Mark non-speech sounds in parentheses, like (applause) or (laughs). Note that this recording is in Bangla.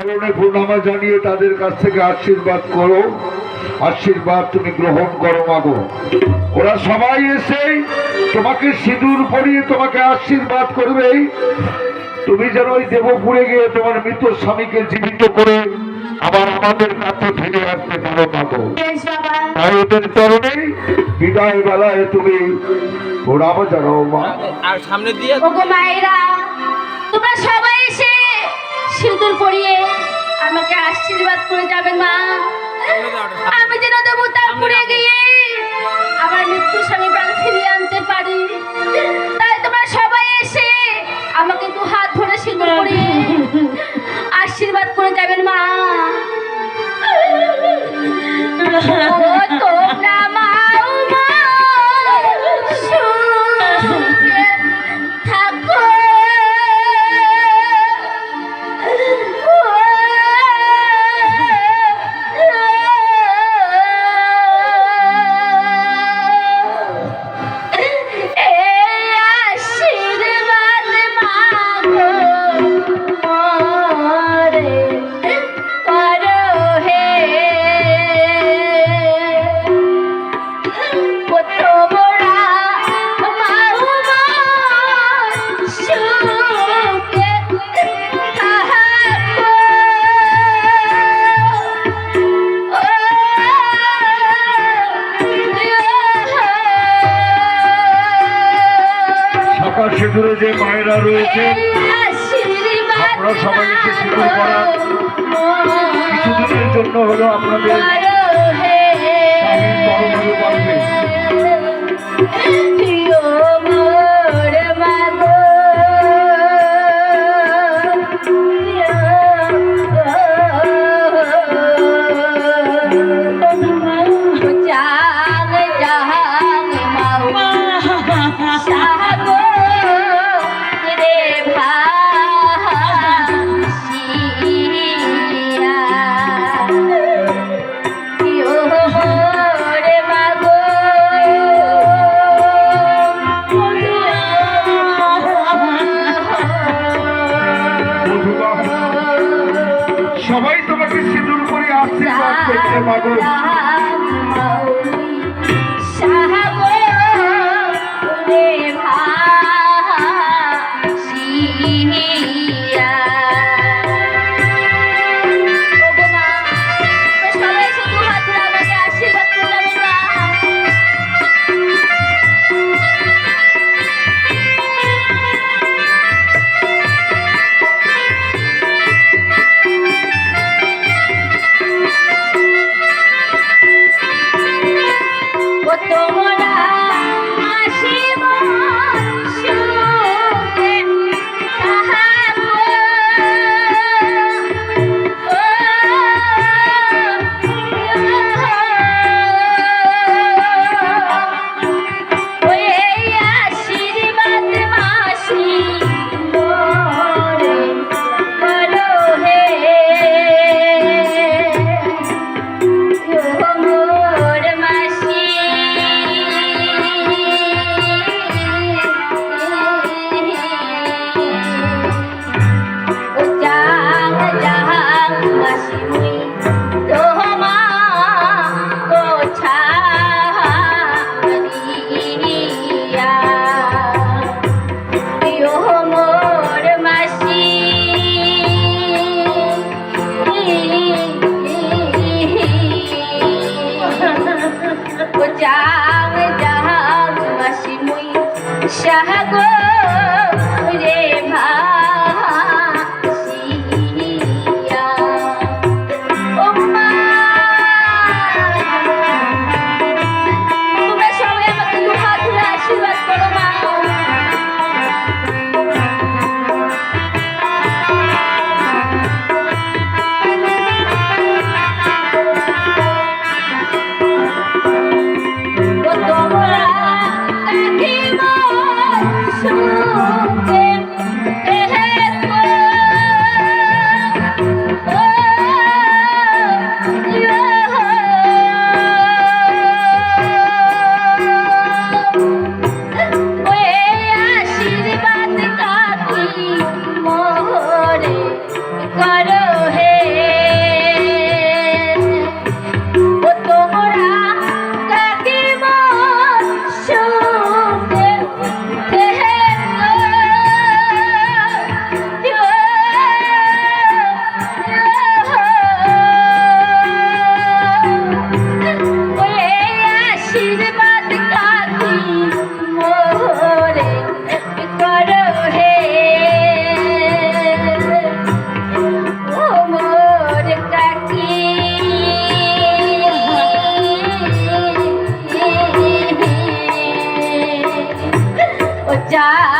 চরণে প্রণামা জানিয়ে তাদের কাছ থেকে আশীর্বাদ করো। আশীর্বাদ তুমি গ্রহণ করো মাগো ওরা সবাই এসে তোমাকে সিঁদুর পরিয়ে তোমাকে আশীর্বাদ করবে। তুমি যেন ওই দেবপুরে গিয়ে তোমার মৃত স্বামীকে জীবিত করে আবার আমাদের কাছে ফিরে আসতে পারো মাগো তাই ওদের চরণে বিদায় বেলায় তুমি প্রণামা জানাও মা। আর সামনে দিয়ে ওগো মায়েরা তোমরা সবাই এসে সিঁদুর পরিয়ে আমাকে আশীর্বাদ করে যাবেন মা। আমি যেন দেবতাপুরে গিয়ে আমার মৃত্যু স্বামী প্রাণ ফিরিয়ে আনতে পারি। তাই তোমরা সবাই এসে আমাকে দু হাত ধরে সিঁদুর পরিয়ে (laughs) আশীর্বাদ করে যাবেন মা। শাখা সিঁদুরে যে মায়েরা রয়েছে আপনারা সবাই এসে সিঁদুর করার কিছুদিনের জন্য হলো আপনাদের আশীর্বাদ করছে ya